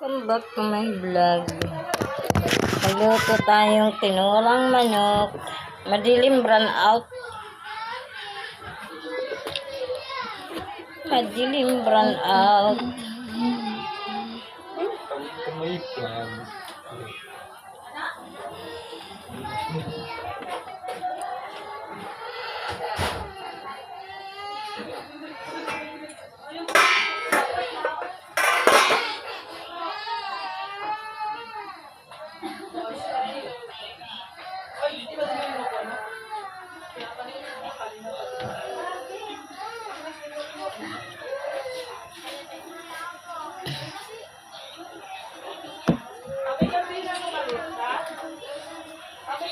Welcome back to my vlog. Magluto tayong tinulang manok. Madilim brown out. Madilim brown out. Kamay plan.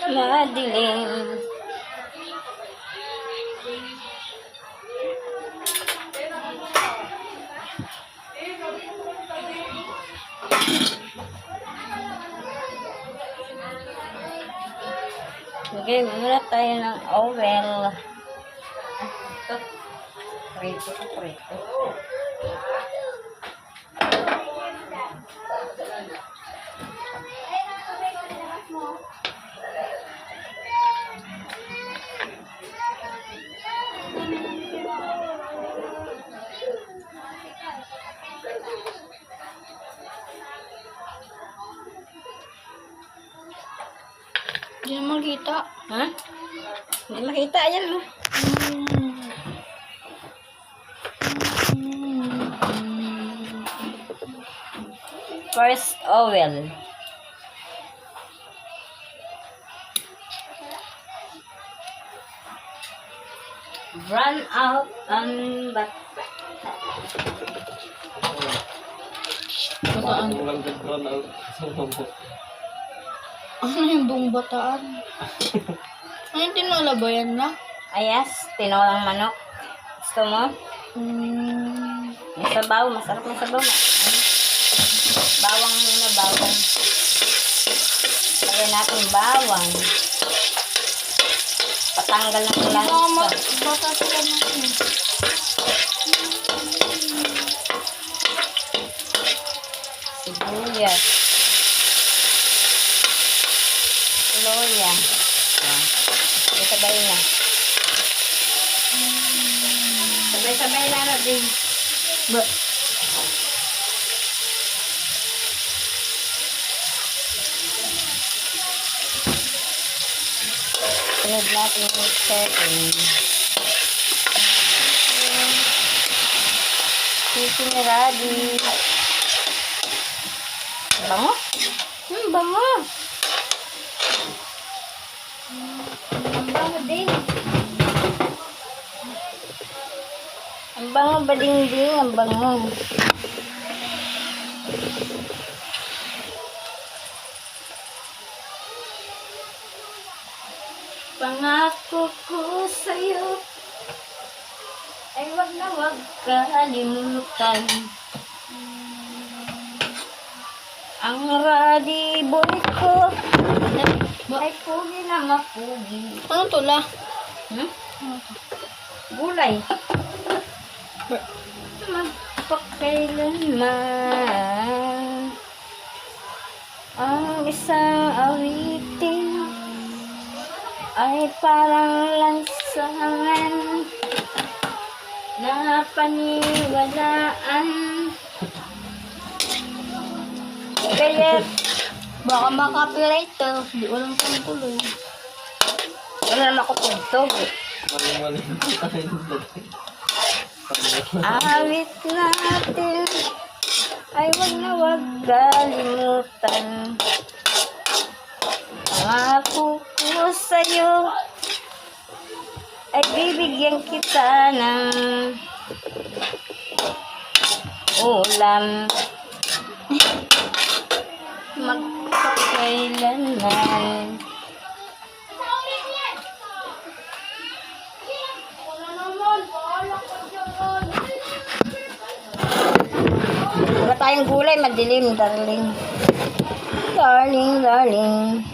Madilim. Lagay muna tayo ng oil. Ito. Prito prito. Hindi na makita. Ha? Hindi makita. Ayan mo. First oil. Run out ang bat. Bataan. Walang sa mga Ano yung buong bataan? Ano yung tinola ba yan na? Ayas, tinolang manok. Gusto mo? Hmm. May sabaw, masarap na sabaw. Bawang muna, bawang. Lagyan natin bawang. Patanggal ng Baka ma- lansa. bata sila natin. Sibuyas. Loya. Ah, Sabay na. Sabay-sabay na natin. Ba? Sunod natin yung setting. Chicken ready. Bango? Hmm, bango. Ang bango din. Ang bango ba ding ding? Ang bango. Pangako ko sa'yo ay wag na wag kalimutan. Ang radiboy ko ay pugi na mapugi. Ano to la? Hmm? Gulay. Magpakailanman ang isang awitin ay parang lansangan na paniwalaan. Kaya Baka makapiright to. Hindi walang pangtuloy. wala naman ako tugtog. mali-mali tayo. Awit natin ay wag na wag kalimutan. Pangako ko sa'yo ay bibigyan kita ng ulam. Magpakailanman. tayong gulay, madilim, darling. Darling, darling.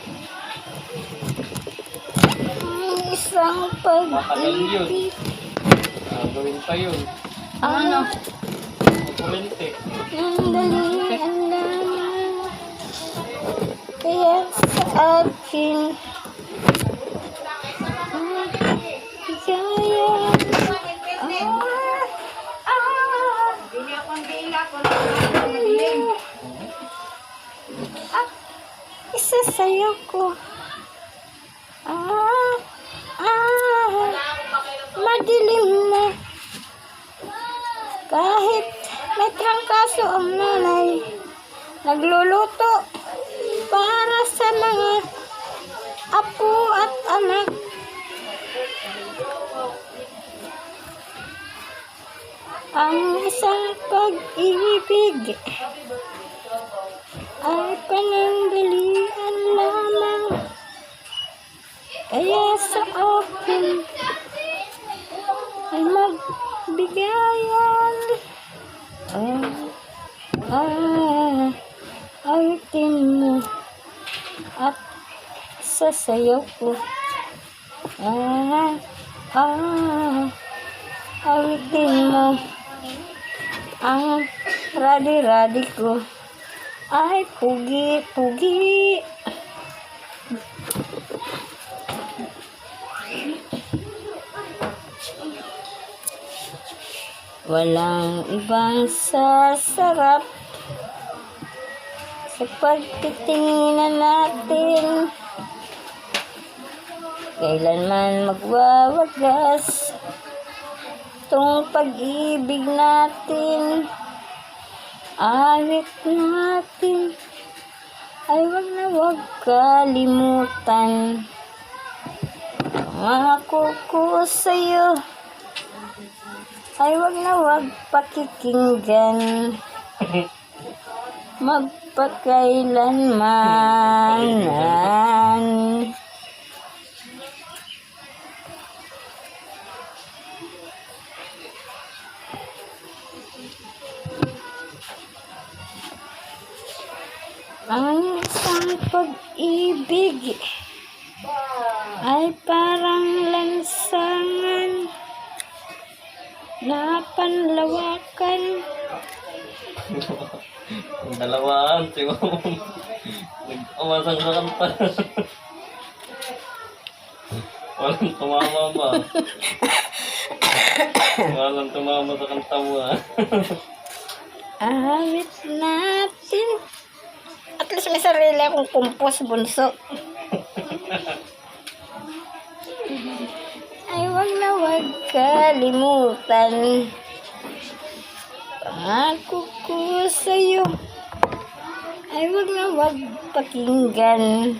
Isang pag-ibig. Gawin pa yun. Ano? Kulente. Ang dali, ang dali. Yes, I've been... isa sa'yo ko. Ah, ah, madilim na. Kahit may trangkaso ang nanay, nagluluto para sa mga apo at anak. Ang isang pag-ibig ay panandalian lamang. Kaya sa akin ay magbigayan. Ah, ah, awitin mo at sasayaw ko. Ah, ah, awitin mo ang radi-radi ko. Ay, pugi, Walang ibang sasarap sa pagtitinginan natin. Kailanman magwawagas tong pag-ibig natin. Awit natin ay wag na wag kalimutan. Pangako ko sa'yo ay wag na wag pakikinggan. Magpakailanmanan. Ang isang pag-ibig ay parang na panlawakan. Ang dalawaan, siguro. Nag-umasang sa kanta. Walang tumama ba? Walang tumama sa kanta mo ah. Awit natin. At least may sarili akong kumpos bunso. Ay, wag na wag kalimutan. Pangako ko sa'yo. Ay, wag na wag pakinggan.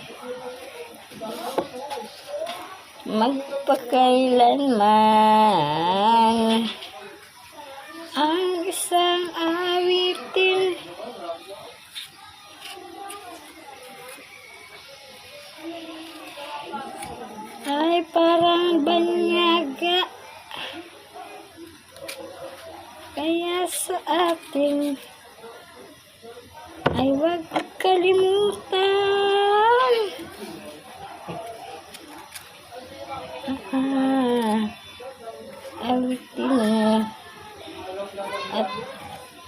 Magpakailanman. Ang isang awitin ay parang banyaga. Kaya sa atin ay huwag kalimutan. Ah, awitin mo at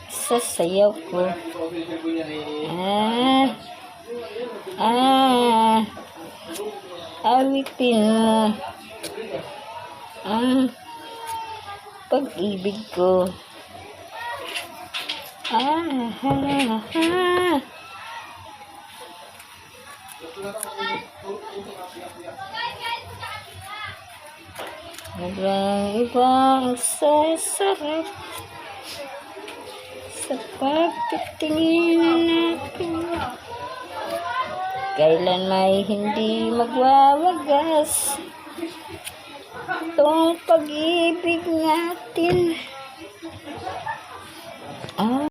sasayaw ko. Ah, ah, awitin mo ang pag-ibig ko. Ah, ah, ah. Walang ibang sasarap sa pagtitingin natin. Kailan may hindi magwawagas itong pag-ibig natin. Ah.